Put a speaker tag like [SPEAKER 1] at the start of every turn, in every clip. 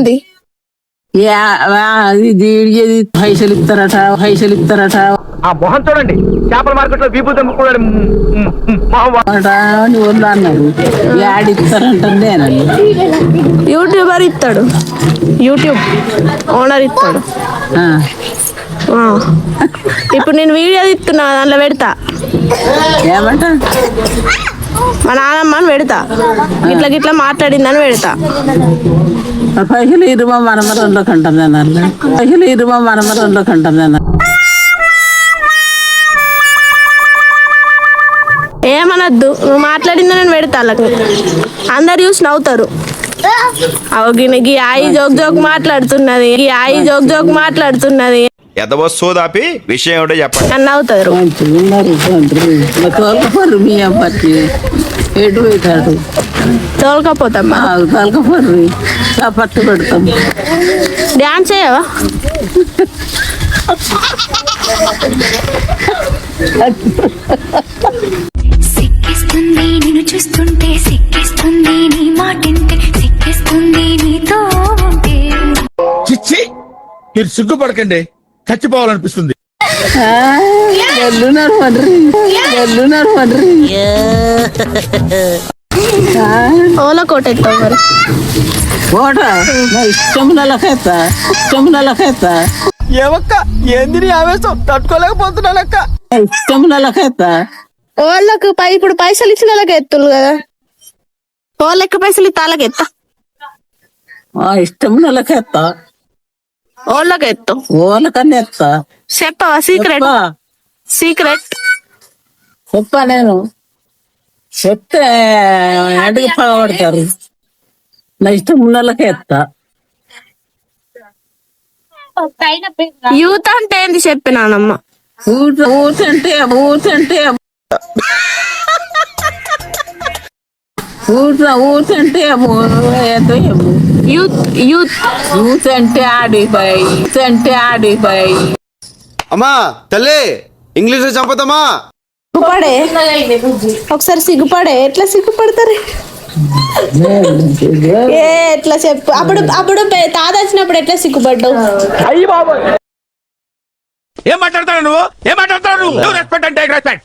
[SPEAKER 1] ఉంది.
[SPEAKER 2] పైసలు ఇస్తారట పైసలు ఇస్తారట.
[SPEAKER 3] ఆ మొహం చూడండి. చేపల మార్కెట్లో వీపు దమ్ముకున్నాడు
[SPEAKER 2] అట అని వాళ్ళు అన్నారు యాడ్ ఇస్తారంట
[SPEAKER 1] యూట్యూబర్ ఇస్తాడు. యూట్యూబ్ ఓనర్ ఇస్తాడు. ఇప్పుడు నేను వీడియో ఇస్తున్నా దాంట్లో పెడతా.
[SPEAKER 2] ఏమంట?
[SPEAKER 1] మా నాన్నమ్మని పెడతా. గిట్ల గిట్ల మాట్లాడిందని పెడతా.
[SPEAKER 2] పైసలు ఇరుమా మనమరంలో కంటారు అన్నారు పైసలు ఇరుమా మనమరంలో కంటారు అన్నారు
[SPEAKER 1] ఏమనద్దు నువ్వు మాట్లాడిందని నేను పెడతా వాళ్ళకి. అందరు చూసి నవ్వుతారు. అవగినకి ఆయి జోక్ జోక్ మాట్లాడుతున్నది ఈ ఆయి జోక్ జోక్ మాట్లాడుతున్నది.
[SPEAKER 4] ఎదవో సోదాపి విషయం ఏమిటో చెప్పండి.
[SPEAKER 1] అని నవ్వుతారు.
[SPEAKER 2] మంచిగా ఉన్నారు మంత్రి తోలకపోరు. పట్టు పెడతాం
[SPEAKER 1] డాన్స్ చేయవా?
[SPEAKER 5] సిక్కిస్తుంది నిన్ను చూస్తుంటే సిక్కిస్తుంది నీ మాటింటే సిక్కిస్తుంది నీతో ఉంటే.
[SPEAKER 6] చిచ్చి మీరు సిగ్గుపడకండి. చచ్చిపోవాలనిపిస్తుంది.
[SPEAKER 2] వెళ్ళున్నారు మంత్రి వెళ్ళున్నారు మంత్రి
[SPEAKER 1] ఓలా కోట? ఎత్తావు మరి
[SPEAKER 2] ఓట నా ఇష్టం నెలకెత్తా ఇష్టం నెలకెత్తా
[SPEAKER 3] ఏమక్క ఏంది ఆవేశం? తట్టుకోలేకపోతున్నానక్క
[SPEAKER 2] నా ఇష్టం నెలకెత్తా
[SPEAKER 1] వాళ్ళకు పై ఇప్పుడు పైసలు ఇచ్చిన వాళ్ళకి ఎత్తులు కదా. వాళ్ళకి పైసలు ఇస్తే వాళ్ళకి ఎత్తా.
[SPEAKER 2] ఆ ఇష్టం
[SPEAKER 1] ఎత్తు
[SPEAKER 2] ఎత్తా
[SPEAKER 1] చెప్పవా సీక్రెట్
[SPEAKER 2] చెప్పా
[SPEAKER 1] సీక్రెట్
[SPEAKER 2] చెప్పా నేను చెప్తే అడిగి పగబడతారు నా ఇష్టం ఉన్నోళ్ళకే ఎత్తా
[SPEAKER 1] యూత్ అంటే ఏంది చెప్పినానమ్మ
[SPEAKER 2] ఊట ఊటంటే ఊట ఊటంటే ఏదో ఏమో.
[SPEAKER 1] Youth youth.
[SPEAKER 2] ఊటంటే ఆడిపోయి ఊటంటే ఆడిపోయి
[SPEAKER 7] అమ్మా తల్లి ఇంగ్లీష్లో చంపుతామా
[SPEAKER 1] సిగ్గుపడే. ఒకసారి సిగ్గుపడే. ఎట్లా సిగ్గుపడతారు? ఏ ఎట్లా చెప్పు. అప్పుడు అప్పుడు పె- తాత వచ్చినప్పుడు ఎట్లా సిగ్గుపడ్డావు?
[SPEAKER 6] ఏం మాట్లాడతావు నువ్వు? ఏం మాట్లాడతావు నువ్వు? నువ్వు రెస్పెక్ట్ అంటే respect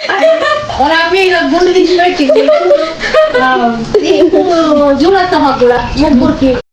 [SPEAKER 6] respect respect and respect
[SPEAKER 1] ముక్కు ముక్కు తుడుచుకున్నావా? ఏ చెప్పు ఏ చెప్పు